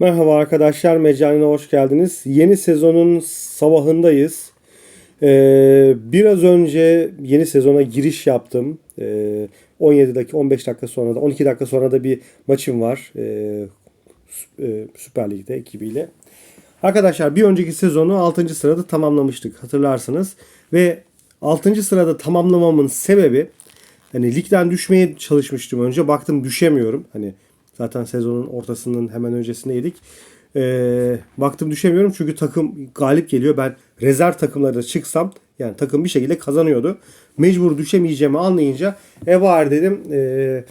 Merhaba arkadaşlar, Mecaline hoş geldiniz. Yeni sezonun sabahındayız. Ee, biraz önce yeni sezona giriş yaptım. Ee, 17 dakika, 15 dakika sonra da, 12 dakika sonra da bir maçım var. Ee, e, Süper Lig'de ekibiyle. Arkadaşlar bir önceki sezonu 6. sırada tamamlamıştık hatırlarsınız. Ve 6. sırada tamamlamamın sebebi hani ligden düşmeye çalışmıştım önce. Baktım düşemiyorum. Hani zaten sezonun ortasının hemen öncesindeydik. Ee, baktım düşemiyorum çünkü takım galip geliyor. Ben rezerv takımlara çıksam yani takım bir şekilde kazanıyordu. Mecbur düşemeyeceğimi anlayınca e bari dedim ee,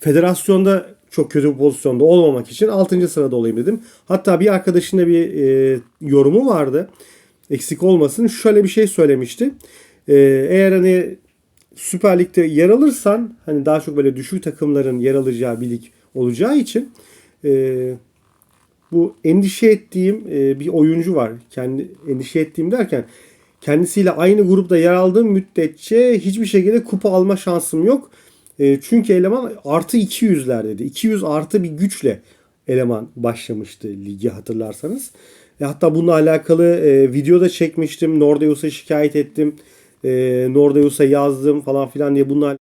federasyonda çok kötü bir pozisyonda olmamak için 6. sırada olayım dedim. Hatta bir arkadaşın da bir e, yorumu vardı. Eksik olmasın. Şöyle bir şey söylemişti. E, eğer hani Süper Lig'de yer alırsan hani daha çok böyle düşük takımların yer alacağı bir lig olacağı için e, bu endişe ettiğim e, bir oyuncu var. Kendi endişe ettiğim derken kendisiyle aynı grupta yer aldığım müddetçe hiçbir şekilde kupa alma şansım yok. E, çünkü eleman artı 200'ler dedi. 200 artı bir güçle eleman başlamıştı ligi hatırlarsanız. E, hatta bununla alakalı e, video da çekmiştim. Nordeus'a şikayet ettim. E, Nordeus'a yazdım falan filan diye bunlar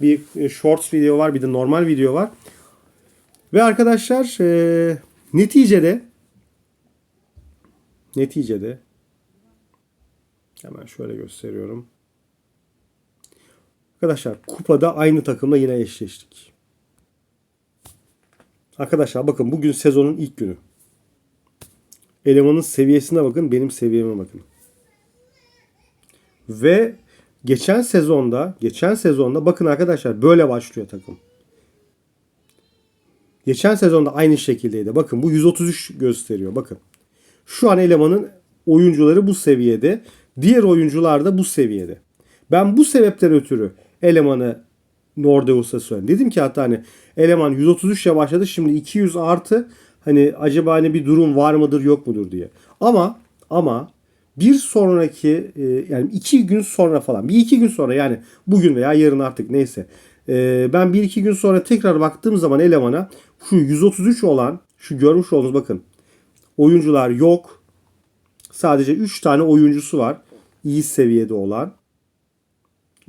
bir e, shorts video var bir de normal video var. Ve arkadaşlar e, neticede neticede hemen şöyle gösteriyorum. Arkadaşlar kupada aynı takımla yine eşleştik. Arkadaşlar bakın bugün sezonun ilk günü. Elemanın seviyesine bakın, benim seviyeme bakın. Ve geçen sezonda, geçen sezonda bakın arkadaşlar böyle başlıyor takım. Geçen sezonda aynı şekildeydi. Bakın bu 133 gösteriyor. Bakın. Şu an elemanın oyuncuları bu seviyede. Diğer oyuncular da bu seviyede. Ben bu sebepten ötürü elemanı Nordeus'a söyledim. Dedim ki hatta hani eleman 133 ile başladı. Şimdi 200 artı hani acaba hani bir durum var mıdır yok mudur diye. Ama ama bir sonraki e, yani iki gün sonra falan bir iki gün sonra yani bugün veya yarın artık neyse e, ben bir iki gün sonra tekrar baktığım zaman elemana şu 133 olan şu görmüş olduğunuz bakın oyuncular yok. Sadece 3 tane oyuncusu var. iyi seviyede olan.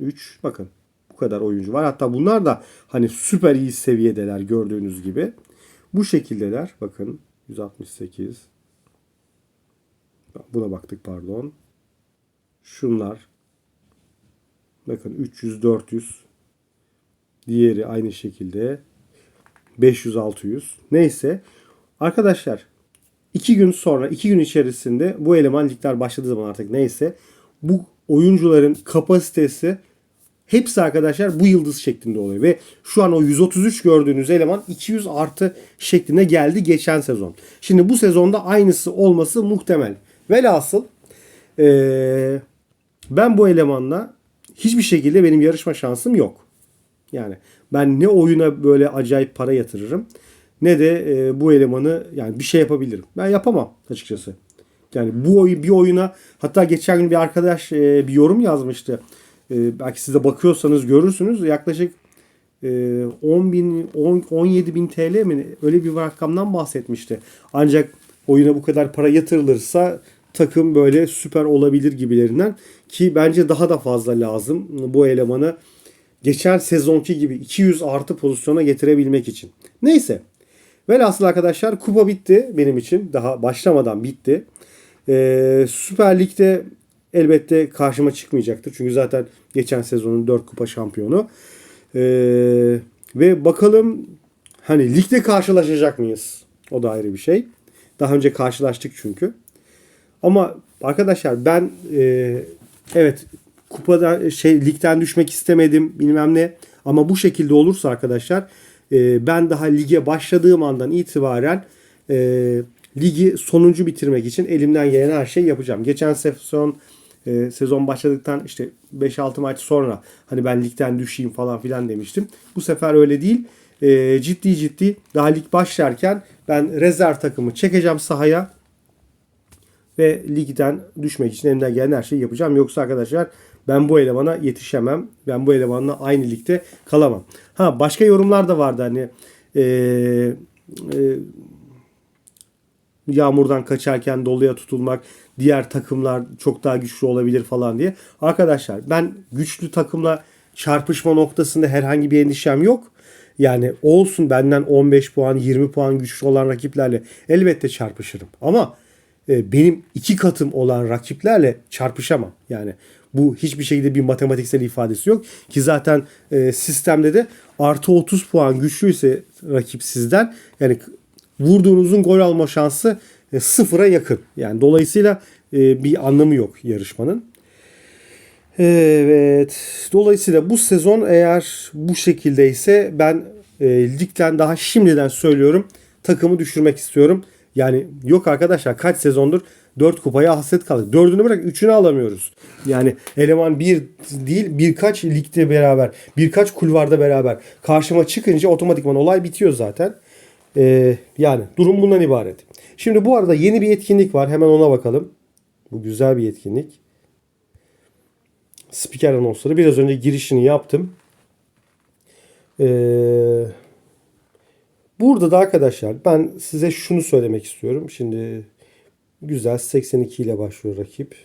3 bakın bu kadar oyuncu var. Hatta bunlar da hani süper iyi seviyedeler gördüğünüz gibi. Bu şekildeler. Bakın 168 Buna baktık pardon. Şunlar. Bakın 300 400 Diğeri aynı şekilde 500 600. Neyse. Arkadaşlar iki gün sonra iki gün içerisinde bu eleman ligler başladığı zaman artık neyse bu oyuncuların kapasitesi hepsi arkadaşlar bu yıldız şeklinde oluyor. Ve şu an o 133 gördüğünüz eleman 200 artı şeklinde geldi geçen sezon. Şimdi bu sezonda aynısı olması muhtemel. Velhasıl eee, ben bu elemanla hiçbir şekilde benim yarışma şansım yok. Yani ben ne oyuna böyle acayip para yatırırım ne de e, bu elemanı yani bir şey yapabilirim. Ben yapamam açıkçası. Yani bu oyun bir oyuna hatta geçen gün bir arkadaş e, bir yorum yazmıştı. E, belki siz de bakıyorsanız görürsünüz. Yaklaşık e, 10 bin, 10, 17 bin TL mi öyle bir rakamdan bahsetmişti. Ancak oyuna bu kadar para yatırılırsa takım böyle süper olabilir gibilerinden ki bence daha da fazla lazım bu elemanı geçen sezonki gibi 200 artı pozisyona getirebilmek için. Neyse. Velhasıl arkadaşlar kupa bitti benim için. Daha başlamadan bitti. Ee, Süper Lig'de elbette karşıma çıkmayacaktır. Çünkü zaten geçen sezonun 4 kupa şampiyonu. Ee, ve bakalım hani ligde karşılaşacak mıyız? O da ayrı bir şey. Daha önce karşılaştık çünkü. Ama arkadaşlar ben e, evet kupada şey ligden düşmek istemedim bilmem ne. Ama bu şekilde olursa arkadaşlar e, ben daha lige başladığım andan itibaren e, ligi sonuncu bitirmek için elimden gelen her şeyi yapacağım. Geçen sezon e, sezon başladıktan işte 5-6 maç sonra hani ben ligden düşeyim falan filan demiştim. Bu sefer öyle değil. E, ciddi ciddi daha lig başlarken Ben rezerv takımı çekeceğim sahaya ve ligden düşmek için elimden gelen her şeyi yapacağım. Yoksa arkadaşlar ben bu elemana yetişemem. Ben bu elemanla aynı ligde kalamam. Ha başka yorumlar da vardı hani eee eee, yağmurdan kaçarken doluya tutulmak, diğer takımlar çok daha güçlü olabilir falan diye. Arkadaşlar ben güçlü takımla çarpışma noktasında herhangi bir endişem yok. Yani olsun benden 15 puan, 20 puan güçlü olan rakiplerle elbette çarpışırım. Ama e, benim iki katım olan rakiplerle çarpışamam. Yani bu hiçbir şekilde bir matematiksel ifadesi yok. Ki zaten e, sistemde de artı 30 puan güçlüyse rakip sizden yani vurduğunuzun gol alma şansı e, sıfıra yakın. Yani dolayısıyla e, bir anlamı yok yarışmanın. Evet. Dolayısıyla bu sezon eğer bu şekildeyse ben e, ligden daha şimdiden söylüyorum takımı düşürmek istiyorum. Yani yok arkadaşlar kaç sezondur 4 kupaya hasret kaldık. 4'ünü bırak 3'ünü alamıyoruz. Yani eleman bir değil birkaç ligde beraber birkaç kulvarda beraber karşıma çıkınca otomatikman olay bitiyor zaten. Ee, yani durum bundan ibaret. Şimdi bu arada yeni bir etkinlik var. Hemen ona bakalım. Bu güzel bir etkinlik. Spiker anonsları. Biraz önce girişini yaptım. Ee, burada da arkadaşlar ben size şunu söylemek istiyorum. Şimdi güzel 82 ile başlıyor rakip.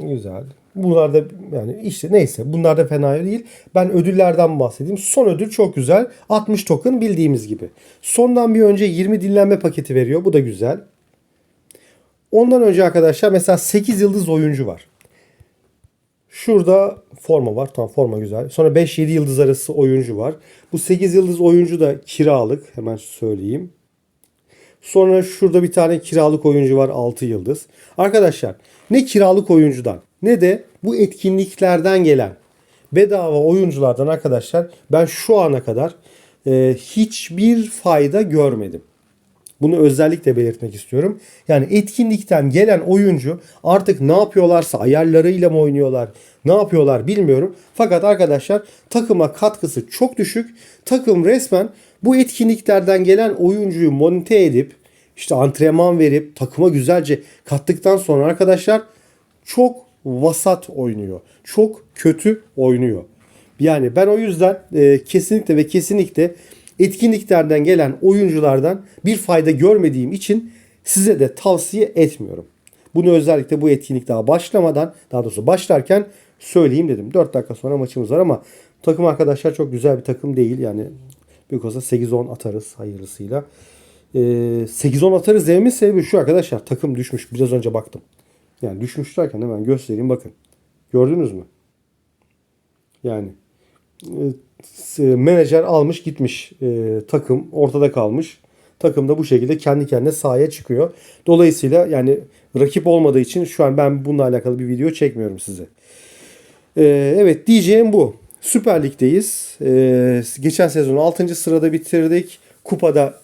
Güzel. Bunlar da yani işte neyse bunlar da fena değil. Ben ödüllerden bahsedeyim. Son ödül çok güzel. 60 token bildiğimiz gibi. Sondan bir önce 20 dinlenme paketi veriyor. Bu da güzel. Ondan önce arkadaşlar mesela 8 yıldız oyuncu var. Şurada forma var. Tamam forma güzel. Sonra 5-7 yıldız arası oyuncu var. Bu 8 yıldız oyuncu da kiralık. Hemen söyleyeyim. Sonra şurada bir tane kiralık oyuncu var 6 yıldız. Arkadaşlar ne kiralık oyuncudan ne de bu etkinliklerden gelen bedava oyunculardan arkadaşlar ben şu ana kadar e, hiçbir fayda görmedim. Bunu özellikle belirtmek istiyorum. Yani etkinlikten gelen oyuncu artık ne yapıyorlarsa ayarlarıyla mı oynuyorlar, ne yapıyorlar bilmiyorum. Fakat arkadaşlar takıma katkısı çok düşük. Takım resmen bu etkinliklerden gelen oyuncuyu monte edip işte antrenman verip takıma güzelce kattıktan sonra arkadaşlar çok vasat oynuyor. Çok kötü oynuyor. Yani ben o yüzden e, kesinlikle ve kesinlikle etkinliklerden gelen oyunculardan bir fayda görmediğim için size de tavsiye etmiyorum. Bunu özellikle bu etkinlik daha başlamadan daha doğrusu başlarken söyleyeyim dedim. 4 dakika sonra maçımız var ama takım arkadaşlar çok güzel bir takım değil. Yani büyük olsa 8-10 atarız hayırlısıyla. Ee, 8-10 atarız dememin sebebi şu arkadaşlar. Takım düşmüş. Biraz önce baktım. Yani düşmüş derken hemen göstereyim bakın. Gördünüz mü? Yani e, menajer almış gitmiş e, takım ortada kalmış. Takım da bu şekilde kendi kendine sahaya çıkıyor. Dolayısıyla yani rakip olmadığı için şu an ben bununla alakalı bir video çekmiyorum size. E, evet diyeceğim bu. Süper Lig'deyiz. E, geçen sezon 6. sırada bitirdik. Kupada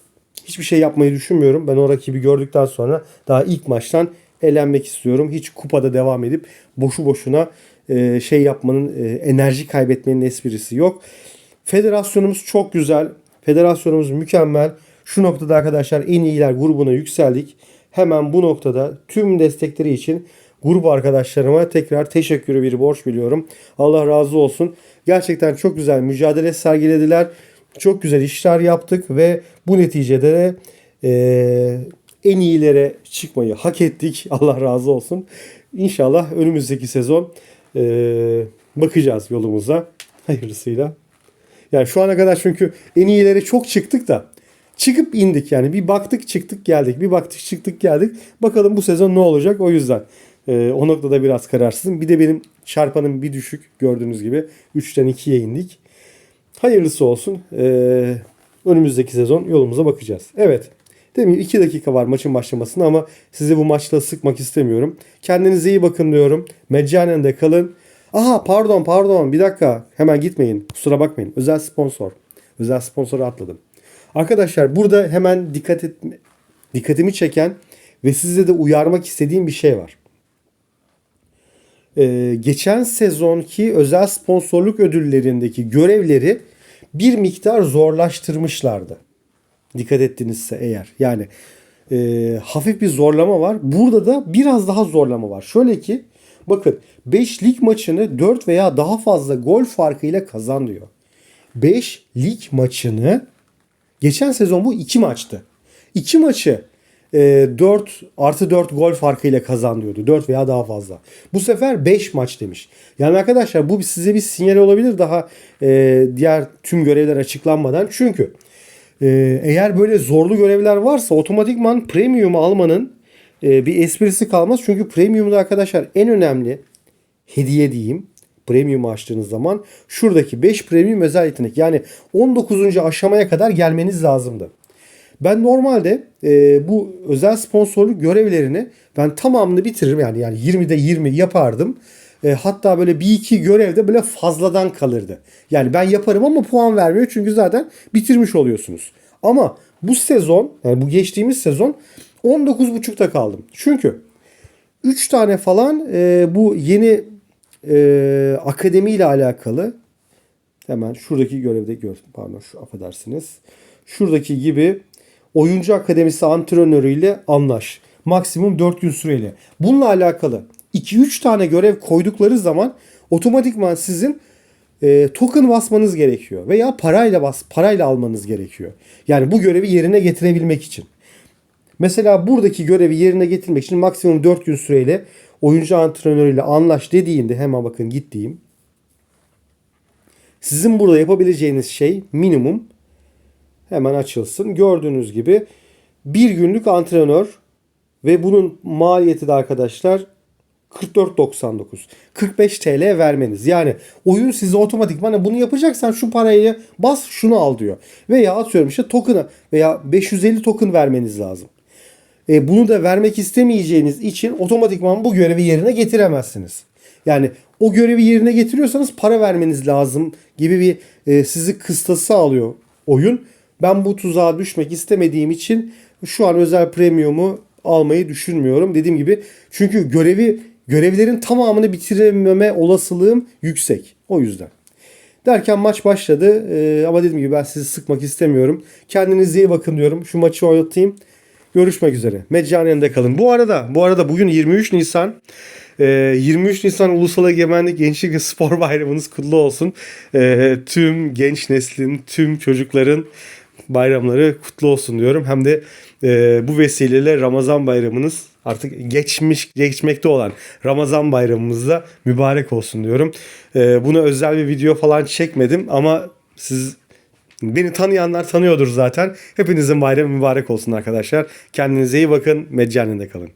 hiçbir şey yapmayı düşünmüyorum. Ben o rakibi gördükten sonra daha ilk maçtan elenmek istiyorum. Hiç kupada devam edip boşu boşuna e, şey yapmanın, e, enerji kaybetmenin esprisi yok. Federasyonumuz çok güzel. Federasyonumuz mükemmel. Şu noktada arkadaşlar en iyiler grubuna yükseldik. Hemen bu noktada tüm destekleri için grup arkadaşlarıma tekrar teşekkürü bir borç biliyorum. Allah razı olsun. Gerçekten çok güzel mücadele sergilediler. Çok güzel işler yaptık ve bu neticede de e, en iyilere çıkmayı hak ettik. Allah razı olsun. İnşallah önümüzdeki sezon e, bakacağız yolumuza. Hayırlısıyla. Yani şu ana kadar çünkü en iyilere çok çıktık da çıkıp indik yani. Bir baktık çıktık geldik. Bir baktık çıktık geldik. Bakalım bu sezon ne olacak? O yüzden e, o noktada biraz kararsızım. Bir de benim çarpanım bir düşük gördüğünüz gibi. 3'ten 2'ye indik. Hayırlısı olsun. E, önümüzdeki sezon yolumuza bakacağız. Evet Demin 2 dakika var maçın başlamasına ama sizi bu maçla sıkmak istemiyorum. Kendinize iyi bakın diyorum. Meccanen de kalın. Aha pardon pardon bir dakika hemen gitmeyin kusura bakmayın. Özel sponsor. Özel sponsoru atladım. Arkadaşlar burada hemen dikkat et, dikkatimi çeken ve size de uyarmak istediğim bir şey var. Ee, geçen sezonki özel sponsorluk ödüllerindeki görevleri bir miktar zorlaştırmışlardı. Dikkat ettinizse eğer. Yani e, hafif bir zorlama var. Burada da biraz daha zorlama var. Şöyle ki bakın 5 lig maçını 4 veya daha fazla gol farkıyla kazan diyor. 5 lig maçını geçen sezon bu 2 maçtı. 2 maçı e, 4 artı 4 gol farkıyla kazan diyordu. 4 veya daha fazla. Bu sefer 5 maç demiş. Yani arkadaşlar bu size bir sinyal olabilir daha e, diğer tüm görevler açıklanmadan. Çünkü ee, eğer böyle zorlu görevler varsa otomatikman premium almanın e, bir esprisi kalmaz. Çünkü premiumda arkadaşlar en önemli hediye diyeyim. Premium açtığınız zaman şuradaki 5 premium özel yetenek yani 19. aşamaya kadar gelmeniz lazımdı. Ben normalde e, bu özel sponsorluk görevlerini ben tamamını bitiririm yani yani 20'de 20 yapardım. E, hatta böyle bir iki görevde böyle fazladan kalırdı. Yani ben yaparım ama puan vermiyor çünkü zaten bitirmiş oluyorsunuz. Ama bu sezon yani bu geçtiğimiz sezon 19.5'ta kaldım. Çünkü 3 tane falan e, bu yeni e, akademi ile alakalı hemen şuradaki görevde gördüm pardon şu affedersiniz. Şuradaki gibi oyuncu akademisi antrenörüyle anlaş. Maksimum 4 gün süreyle. Bununla alakalı 2-3 tane görev koydukları zaman otomatikman sizin e, token basmanız gerekiyor veya parayla bas parayla almanız gerekiyor. Yani bu görevi yerine getirebilmek için. Mesela buradaki görevi yerine getirmek için maksimum 4 gün süreyle oyuncu antrenörüyle anlaş dediğinde hemen bakın git diyeyim. Sizin burada yapabileceğiniz şey minimum hemen açılsın. Gördüğünüz gibi bir günlük antrenör ve bunun maliyeti de arkadaşlar 44.99. 45 TL vermeniz. Yani oyun size otomatikman "Hani bunu yapacaksan şu parayı bas şunu al diyor. Veya atıyorum işte token'ı veya 550 token vermeniz lazım. E, bunu da vermek istemeyeceğiniz için otomatikman bu görevi yerine getiremezsiniz. Yani o görevi yerine getiriyorsanız para vermeniz lazım gibi bir e, sizi kıstası alıyor oyun. Ben bu tuzağa düşmek istemediğim için şu an özel premiumu almayı düşünmüyorum. Dediğim gibi çünkü görevi görevlerin tamamını bitirememe olasılığım yüksek. O yüzden. Derken maç başladı. Ee, ama dediğim gibi ben sizi sıkmak istemiyorum. Kendinize iyi bakın diyorum. Şu maçı oynatayım. Görüşmek üzere. Meccanende kalın. Bu arada bu arada bugün 23 Nisan. Ee, 23 Nisan Ulusal Egemenlik Gençlik ve Spor Bayramınız kutlu olsun. Ee, tüm genç neslin, tüm çocukların bayramları kutlu olsun diyorum. Hem de e, bu vesileyle Ramazan bayramınız artık geçmiş geçmekte olan Ramazan bayramımız da mübarek olsun diyorum. E, buna özel bir video falan çekmedim ama siz beni tanıyanlar tanıyordur zaten. Hepinizin bayramı mübarek olsun arkadaşlar. Kendinize iyi bakın. Meccanende kalın.